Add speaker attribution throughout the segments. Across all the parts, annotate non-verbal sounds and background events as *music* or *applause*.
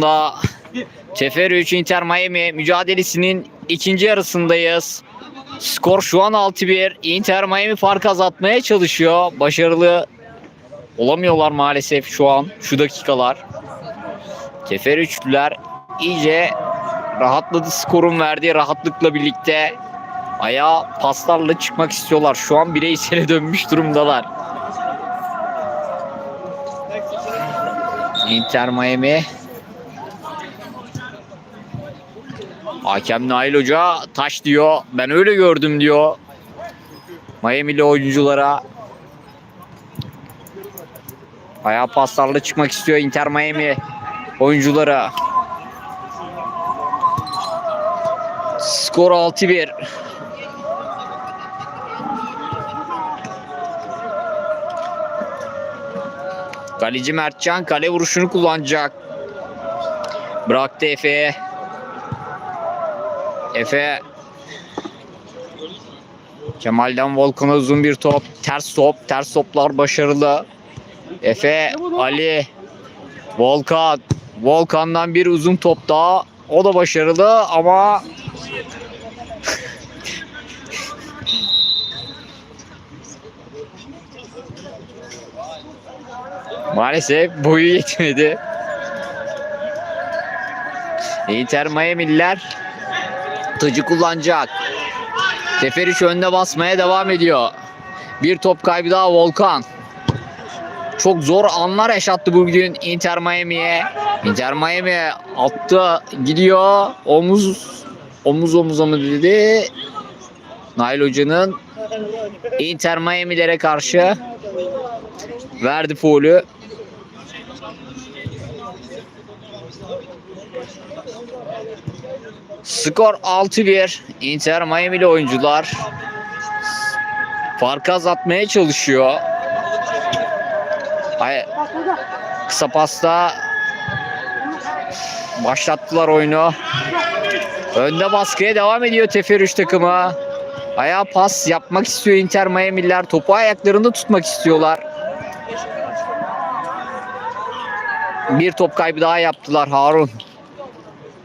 Speaker 1: turnuvasında Teferru 3 Inter Miami mücadelesinin ikinci yarısındayız. Skor şu an 6-1. Inter Miami fark azaltmaya çalışıyor. Başarılı olamıyorlar maalesef şu an şu dakikalar. Teferru üçlüler iyice rahatladı skorun verdiği rahatlıkla birlikte ayağa paslarla çıkmak istiyorlar. Şu an bireysele *laughs* dönmüş durumdalar. Inter Miami. Hakem Nail Hoca taş diyor. Ben öyle gördüm diyor. Miami'li oyunculara. Ayağa paslarla çıkmak istiyor Inter Miami oyunculara. Skor 6-1. Kaleci Mertcan kale vuruşunu kullanacak. Bıraktı Efe'ye. Efe Kemal'den Volkan'a uzun bir top. Ters top. Ters toplar başarılı. Efe, Ali, Volkan. Volkan'dan bir uzun top daha. O da başarılı ama *laughs* Maalesef boyu yetmedi. Inter Miami'liler tacı kullanacak. Teferiç önde basmaya devam ediyor. Bir top kaybı daha Volkan. Çok zor anlar yaşattı bugün Inter Miami'ye. Inter Miami altta gidiyor. Omuz omuz omuza mı dedi. Nail Hoca'nın Inter Miami'lere karşı verdi faulü. Skor 6-1. Inter Miami'li oyuncular farkı azaltmaya çalışıyor. Ay, kısa pasta başlattılar oyunu. Önde baskıya devam ediyor Teferüş takımı. Ayağa pas yapmak istiyor Inter Miami'liler. Topu ayaklarında tutmak istiyorlar. Bir top kaybı daha yaptılar Harun.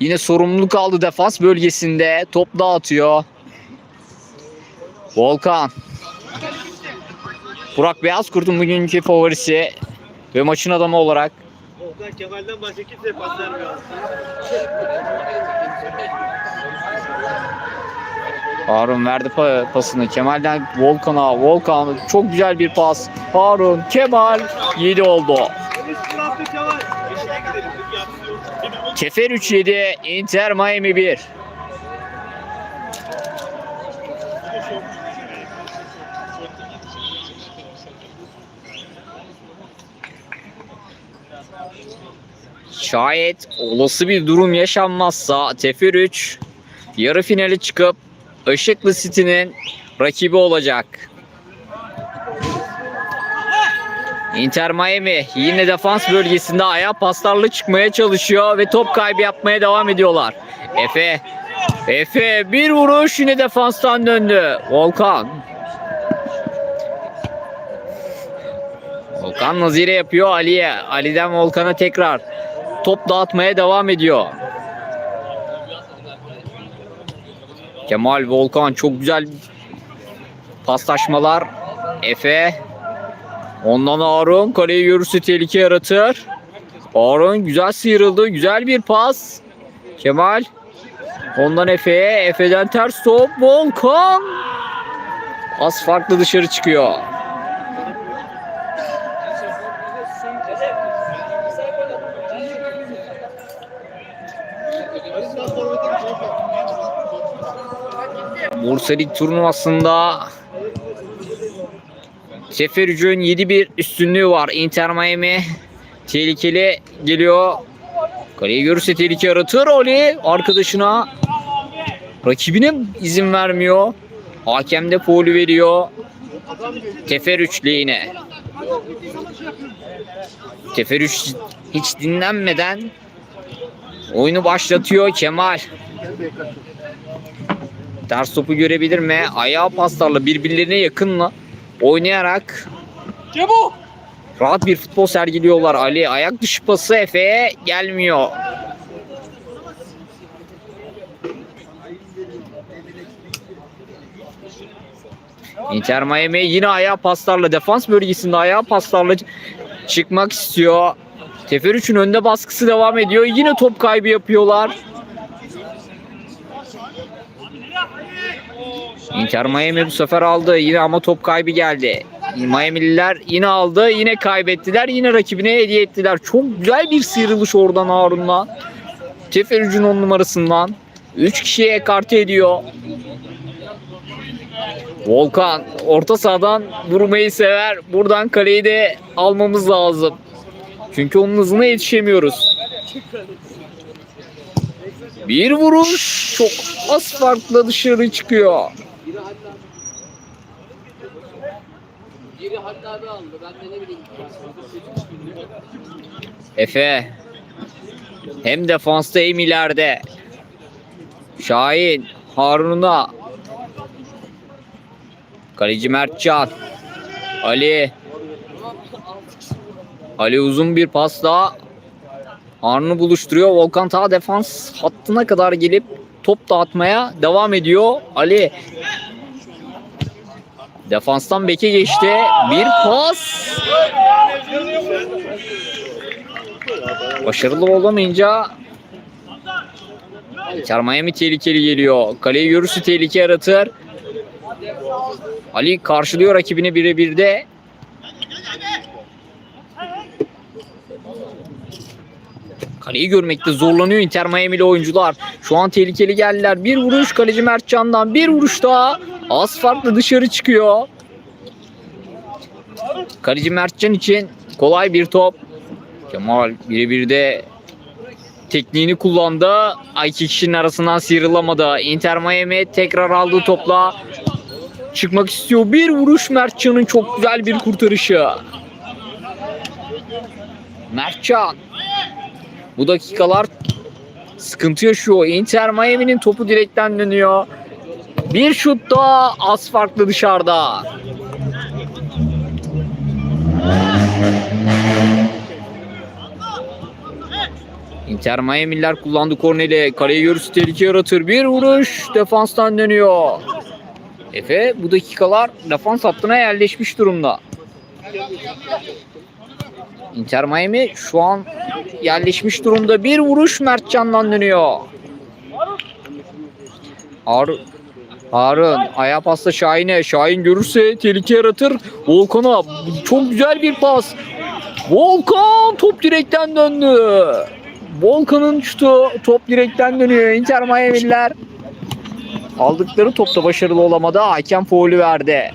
Speaker 1: Yine sorumluluk aldı defans bölgesinde. Top dağıtıyor. Volkan. Burak Beyazkurt'un bugünkü favorisi ve maçın adamı olarak
Speaker 2: Volkan Kemal'den başka kimse pas vermiyor.
Speaker 1: Harun verdi pa- pasını Kemal'den Volkan'a. Volkan çok güzel bir pas. Harun Kemal 7 oldu. Kefer 3-7 Inter Miami 1. Şayet olası bir durum yaşanmazsa Tefer 3 yarı finale çıkıp Işıklı City'nin rakibi olacak. Inter Miami yine defans bölgesinde ayağa paslarla çıkmaya çalışıyor ve top kaybı yapmaya devam ediyorlar. Efe Efe bir vuruş yine defanstan döndü. Volkan Volkan nazire yapıyor Ali'ye. Ali'den Volkan'a tekrar top dağıtmaya devam ediyor. Kemal Volkan çok güzel paslaşmalar. Efe Ondan Harun kaleyi görürse tehlike yaratır. Harun güzel sıyrıldı. Güzel bir pas. Kemal. Ondan Efe'ye. Efe'den ters top. Volkan. Az farklı dışarı çıkıyor. Bursa Lig turnuvasında Seferücü'nün 7-1 üstünlüğü var. Inter Miami tehlikeli geliyor. Kaleyi görürse tehlike yaratır Ali arkadaşına. Rakibine izin vermiyor. Hakem de faulü veriyor. Teferüç lehine. Teferüç hiç dinlenmeden oyunu başlatıyor Kemal. Ters topu görebilir mi? Ayağı paslarla birbirlerine yakınla oynayarak Cebu. rahat bir futbol sergiliyorlar. Ali ayak dışı pası Efe'ye gelmiyor. Inter Miami yine ayağı paslarla defans bölgesinde ayağı paslarla çıkmak istiyor. Teferüç'ün önde baskısı devam ediyor. Yine top kaybı yapıyorlar. Inter Miami bu sefer aldı. Yine ama top kaybı geldi. Miami'liler yine aldı. Yine kaybettiler. Yine rakibine hediye ettiler. Çok güzel bir sıyrılış oradan Harun'la. Teferücün on numarasından. 3 kişiye ekarte ediyor. Volkan orta sahadan vurmayı sever. Buradan kaleyi de almamız lazım. Çünkü onun hızına yetişemiyoruz. Bir vuruş çok az farkla dışarı çıkıyor.
Speaker 3: Biri Halil abi aldı. Ben de ne bileyim.
Speaker 1: Efe hem defansta hem ileride. Şahin Harun'a Kaleci Mertcan Ali Ali uzun bir pasla Harun'u buluşturuyor. Volkan ta defans hattına kadar gelip top dağıtmaya devam ediyor. Ali defanstan beke geçti. Bir pas. Başarılı olamayınca Inter Miami tehlikeli geliyor. Kaleyi görürse tehlike yaratır. Ali karşılıyor rakibini birebir de. Kaleyi görmekte zorlanıyor Inter Miami'li oyuncular. Şu an tehlikeli geldiler. Bir vuruş kaleci Mertcan'dan. Bir vuruş daha. Az farklı dışarı çıkıyor. Kaleci Mertcan için kolay bir top. Kemal birebir de tekniğini kullandı. Ay iki kişinin arasından sıyrılamadı. Inter Miami tekrar aldığı topla çıkmak istiyor. Bir vuruş Mertcan'ın çok güzel bir kurtarışı. Mertcan. Bu dakikalar sıkıntı yaşıyor. Inter Miami'nin topu direkten dönüyor. Bir şut daha az farklı dışarıda. Inter Miami'liler kullandı korneli. Kaleye görüş tehlike yaratır. Bir vuruş defanstan dönüyor. Efe bu dakikalar defans hattına yerleşmiş durumda. Inter Miami şu an yerleşmiş durumda. Bir vuruş Mertcan'dan dönüyor. Harun, Harun ayağa pasta Şahin'e. Şahin görürse tehlike yaratır. Volkan'a çok güzel bir pas. Volkan top direkten döndü. Volkan'ın şutu top direkten dönüyor. Inter Miami'liler aldıkları topta başarılı olamadı. Hakem faulü verdi.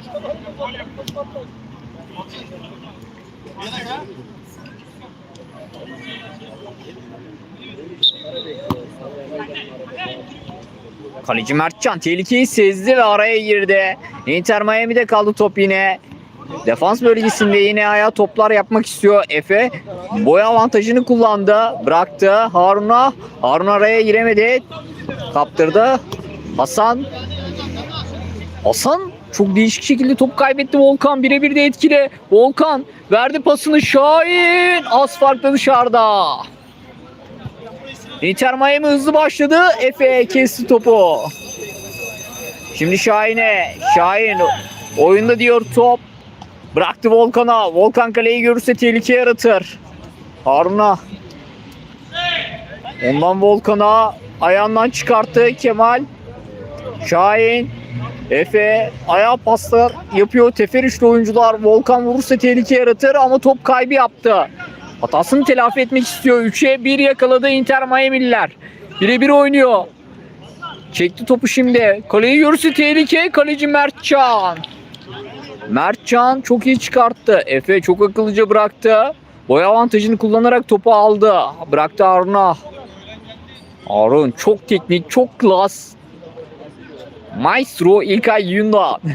Speaker 1: Kaleci Mertcan tehlikeyi sezdi ve araya girdi. Inter Miami'de kaldı top yine. Defans bölgesinde yine ayağa toplar yapmak istiyor Efe. Boy avantajını kullandı. Bıraktı Harun'a. Harun araya giremedi. Kaptırdı. Hasan. Hasan çok değişik şekilde top kaybetti Volkan. Birebir de etkili. Volkan verdi pasını Şahin. Az farklı dışarıda. Inter Miami hızlı başladı. Efe kesti topu. Şimdi Şahin'e. Şahin oyunda diyor top. Bıraktı Volkan'a. Volkan kaleyi görürse tehlike yaratır. Harun'a. Ondan Volkan'a ayağından çıkarttı Kemal. Şahin. Efe ayağa paslar yapıyor. Teferişli oyuncular Volkan vurursa tehlike yaratır ama top kaybı yaptı. Hatasını telafi etmek istiyor. 3'e 1 yakaladı Inter Miami'liler. Birebir oynuyor. Çekti topu şimdi. Kaleyi görürse tehlike. Kaleci Mertcan. Mertcan çok iyi çıkarttı. Efe çok akıllıca bıraktı. Boy avantajını kullanarak topu aldı. Bıraktı Harun'a. Harun çok teknik, çok klas. Maestro İlkay Yundan. *laughs*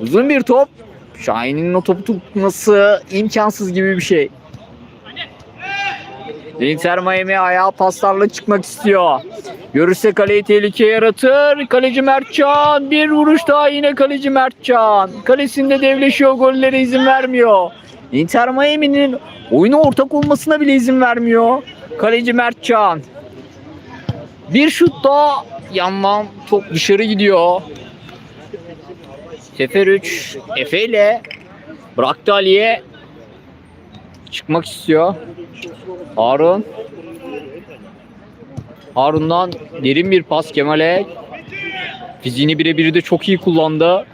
Speaker 1: Uzun bir top. Şahin'in o topu tutması imkansız gibi bir şey. Inter Miami ayağa paslarla çıkmak istiyor. Görürse kaleyi tehlike yaratır. Kaleci Mertcan. Bir vuruş daha yine kaleci Mertcan. Kalesinde devleşiyor. Gollere izin vermiyor. Inter Miami'nin oyuna ortak olmasına bile izin vermiyor. Kaleci Mertcan. Bir şut daha yandan top dışarı gidiyor. Tefer 3 Efe ile bıraktı Ali'ye. Çıkmak istiyor. Harun. Harun'dan derin bir pas Kemal'e. Fiziğini birebir de çok iyi kullandı.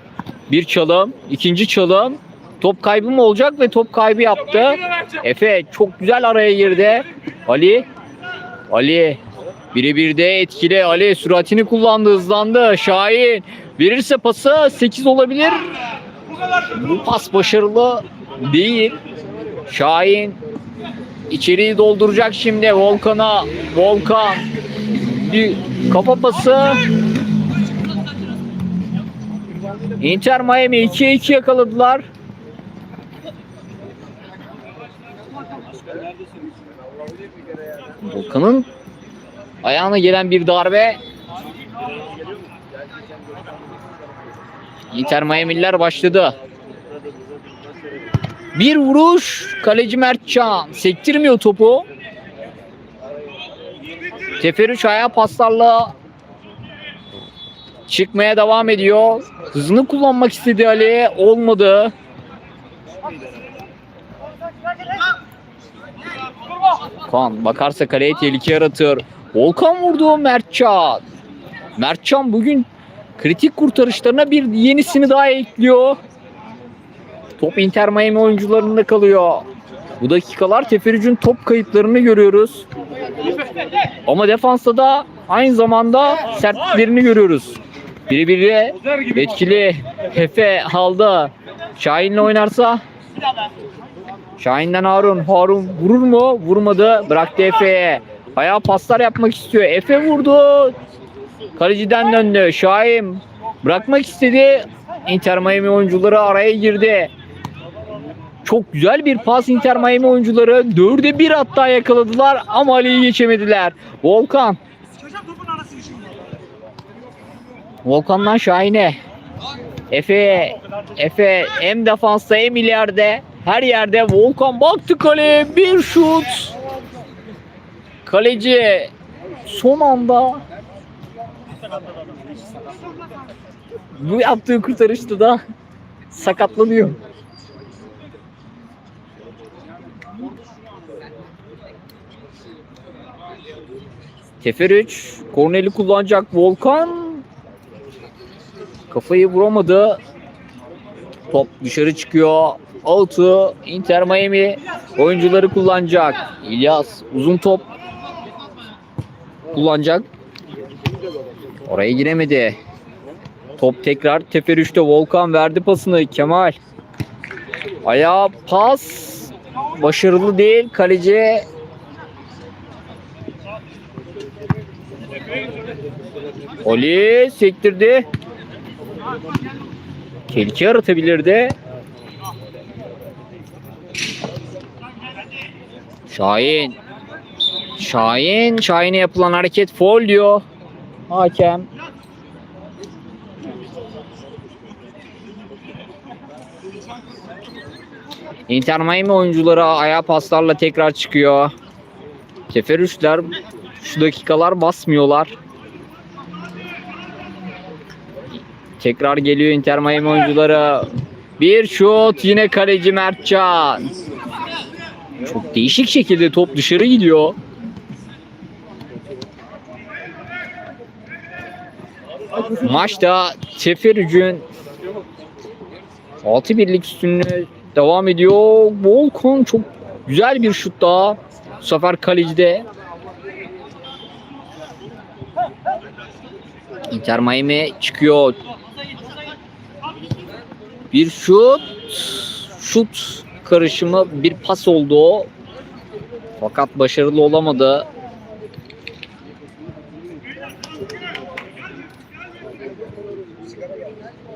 Speaker 1: Bir çalım, ikinci çalım. Top kaybı mı olacak ve top kaybı yaptı. Efe çok güzel araya girdi. Ali. Ali. Birebir de etkili. Ali süratini kullandı, hızlandı. Şahin. Verirse pası 8 olabilir. Bu pas başarılı değil. Şahin içeriği dolduracak şimdi Volkan'a. Volkan bir kafa pası. Inter Miami 2'ye 2 yakaladılar. Volkan'ın ayağına gelen bir darbe. Inter Miami'liler başladı. Bir vuruş. Kaleci Mertcan sektirmiyor topu. Teferüç ayağı paslarla çıkmaya devam ediyor. Hızını kullanmak istedi Ali. Olmadı. Kan bakarsa kaleye tehlike yaratır. Volkan vurdu Mertcan. Mertcan bugün kritik kurtarışlarına bir yenisini daha ekliyor. Top Inter Miami oyuncularında kalıyor. Bu dakikalar Teferic'in top kayıplarını görüyoruz. Ama defansta da aynı zamanda sertliklerini görüyoruz. Birbirine etkili Hefe aldı. Şahin'le oynarsa Şahin'den Harun. Harun vurur mu? Vurmadı. Bıraktı Efe'ye. Ayağa paslar yapmak istiyor. Efe vurdu. Kaleciden döndü. Şahin bırakmak istedi. Inter Miami oyuncuları araya girdi. Çok güzel bir pas Inter Miami oyuncuları. Dörde bir hatta yakaladılar ama Ali'yi geçemediler. Volkan. Volkan'dan Şahin'e. Efe, Efe hem defansta hem ileride. Her yerde Volkan baktı kaleye bir şut. Kaleci son anda bu yaptığı kurtarışta da sakatlanıyor. Tefer 3 korneli kullanacak Volkan kafayı vuramadı. Top dışarı çıkıyor. Altı Inter Miami oyuncuları kullanacak. İlyas uzun top kullanacak. Oraya giremedi. Top tekrar Tefer 3'te Volkan verdi pasını. Kemal. Ayağa pas. Başarılı değil. Kaleci Oli sektirdi. Tehlike yaratabilirdi. Şahin. Şahin. Şahin'e yapılan hareket foul diyor. Hakem. Inter Miami oyuncuları ayağa paslarla tekrar çıkıyor. Teferrüşler şu dakikalar basmıyorlar. Tekrar geliyor Inter Miami oyuncuları. Bir şut yine kaleci Mertcan. Çok değişik şekilde top dışarı gidiyor. Maçta Teferücün 6-1'lik üstünlüğü devam ediyor. Volkan çok güzel bir şut daha. Bu sefer kalecide. Inter Miami çıkıyor. Bir şut. Şut karışımı bir pas oldu. Fakat başarılı olamadı.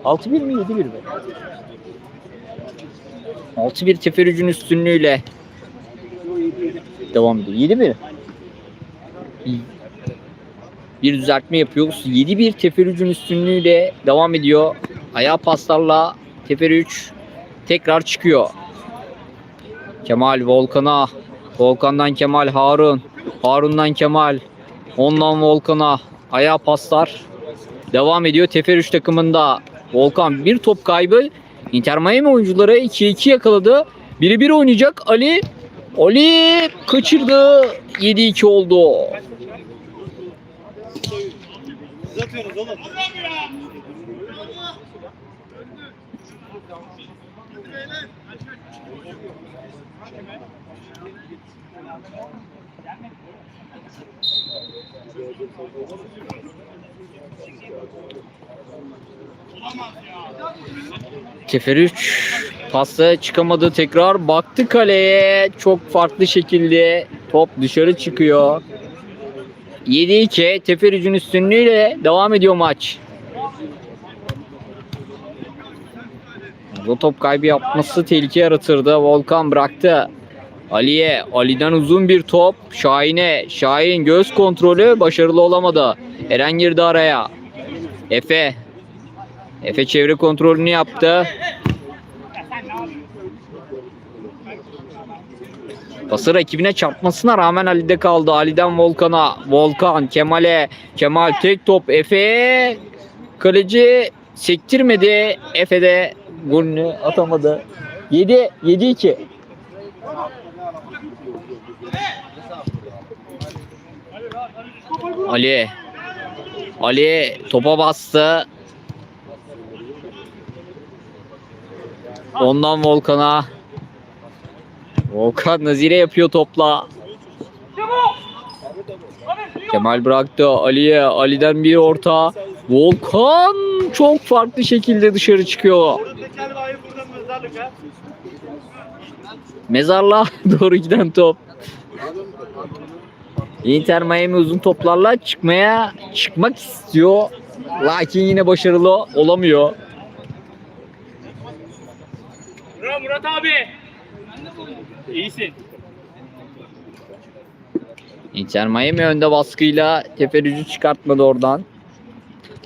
Speaker 1: Altı bir mi yedi bir mi? 6-1 Teferücün üstünlüğüyle devam ediyor. 7-1. Bir düzeltme yapıyoruz. 7-1 Teferücün üstünlüğüyle devam ediyor. Ayağı paslarla Teferüç tekrar çıkıyor. Kemal Volkan'a. Volkan'dan Kemal Harun. Harun'dan Kemal. Ondan Volkan'a. Ayağı paslar. Devam ediyor Teferüç takımında. Volkan bir top kaybı. Inter Miami oyuncuları 2-2 yakaladı. Biri bir oynayacak. Ali Ali kaçırdı. 7-2 oldu. Kefer 3 pasta çıkamadı tekrar baktı kaleye çok farklı şekilde top dışarı çıkıyor. 7-2 Teferic'in üstünlüğüyle devam ediyor maç. O top kaybı yapması tehlike yaratırdı. Volkan bıraktı. Ali'ye. Ali'den uzun bir top. Şahin'e. Şahin göz kontrolü başarılı olamadı. Eren girdi araya. Efe. Efe çevre kontrolünü yaptı. Pası rakibine çarpmasına rağmen Ali'de kaldı. Ali'den Volkan'a. Volkan Kemal'e. Kemal tek top Efe'ye. Kaleci sektirmedi. Efe de golünü atamadı. 7 7-2. Ali. Ali topa bastı. Ondan Volkan'a. Volkan Nazire yapıyor topla. Kemal bıraktı Ali'ye. Ali'den bir orta. Volkan çok farklı şekilde dışarı çıkıyor. Mezarlığa *laughs* doğru giden top. Inter Miami uzun toplarla çıkmaya çıkmak istiyor. Lakin yine başarılı olamıyor.
Speaker 2: Murat abi. İyisin.
Speaker 1: Inter Miami önde baskıyla teferrucü çıkartmadı oradan.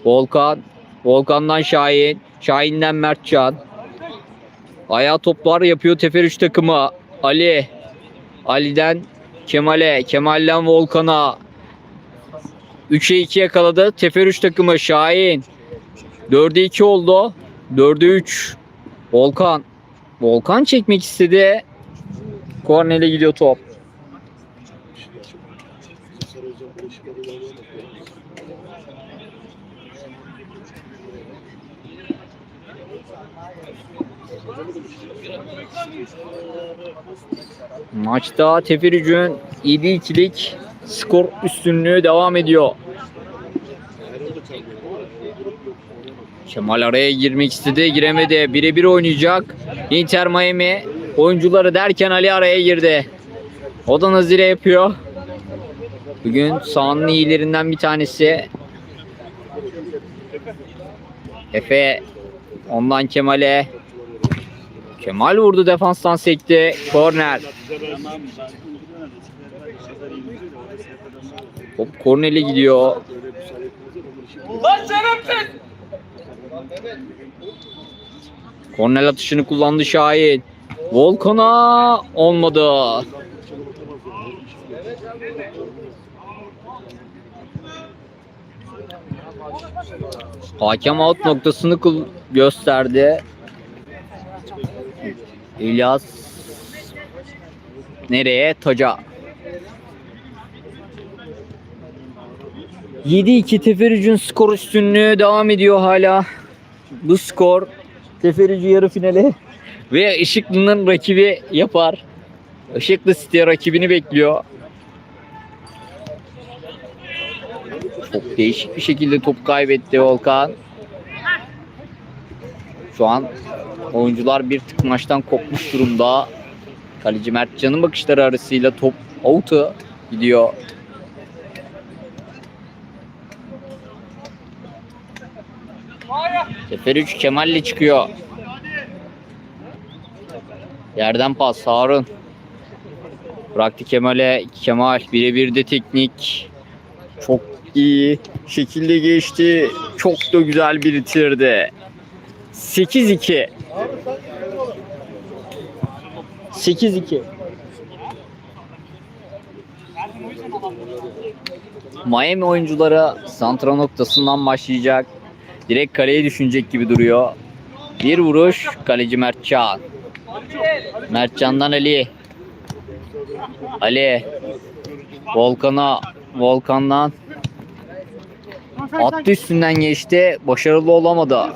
Speaker 1: Volkan. Volkan'dan Şahin. Şahin'den Mertcan. Ayağı toplar yapıyor teferruç takımı. Ali. Ali'den Kemal'e. Kemal'den Volkan'a. 3'e 2 yakaladı. Teferruç takımı Şahin. 4'e 2 oldu. 4'e 3. Volkan. Volkan çekmek istedi. Kornele gidiyor top. Maçta Teferic'ün 7-2'lik skor üstünlüğü devam ediyor. Kemal araya girmek istedi, giremedi. Birebir oynayacak. Inter Miami oyuncuları derken Ali araya girdi. O da nazire yapıyor. Bugün sahanın iyilerinden bir tanesi. Efe ondan Kemal'e. Kemal vurdu defanstan sekti. Korner. Top kornele gidiyor. Kornel atışını kullandı Şahin. Volkan'a olmadı. Hakem out noktasını gösterdi. İlyas nereye? Taca. 7-2 Teferic'in skor üstünlüğü devam ediyor hala. Bu skor Teferici yarı finale ve Işıklı'nın rakibi yapar. Işıklı City rakibini bekliyor. Çok değişik bir şekilde top kaybetti Volkan. Şu an oyuncular bir tık maçtan kopmuş durumda. Kaleci Mertcan'ın bakışları arasıyla top out'a gidiyor. Sefer 3 Kemal'le çıkıyor. Yerden pas Harun. Bıraktı Kemal'e. Kemal birebir de teknik. Çok iyi şekilde geçti. Çok da güzel bir bitirdi. 8-2. 8-2. Miami oyuncuları santra noktasından başlayacak. Direkt kaleye düşünecek gibi duruyor. Bir vuruş kaleci Mertcan. Mertcan'dan Ali. Ali. Volkan'a. Volkan'dan. Attı üstünden geçti. Başarılı olamadı.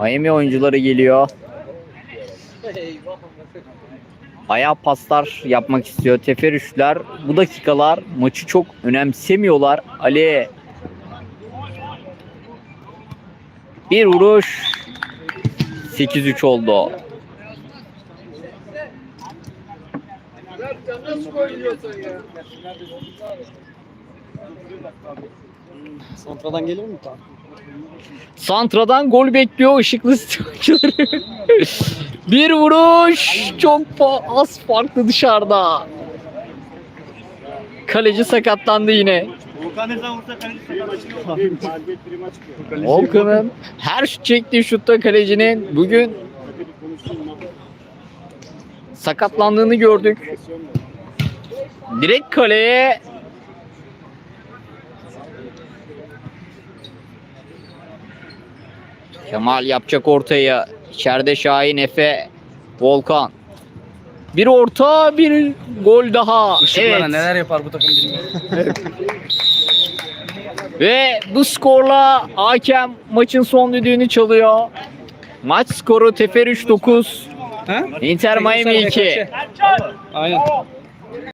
Speaker 1: Miami oyuncuları geliyor. Ayağa paslar yapmak istiyor. Teferüşler bu dakikalar maçı çok önemsemiyorlar. Ali bir vuruş 8-3 oldu.
Speaker 2: Santradan gelir mi tam?
Speaker 1: Santra'dan gol bekliyor ışıklı stilcileri. *laughs* bir vuruş çok az farklı dışarıda. Kaleci sakatlandı yine. Volkan'ın her şut çektiği şutta kalecinin bugün sakatlandığını gördük. Direkt kaleye Kemal yapacak ortaya. İçeride Şahin Efe Volkan. Bir orta bir gol daha.
Speaker 2: Işıklara neler yapar bu takım bilmiyorum. *laughs*
Speaker 1: Ve bu skorla hakem maçın son düdüğünü çalıyor. Maç skoru Tefer 3-9.
Speaker 2: Ha?
Speaker 1: Inter Miami 2.
Speaker 2: Aynen.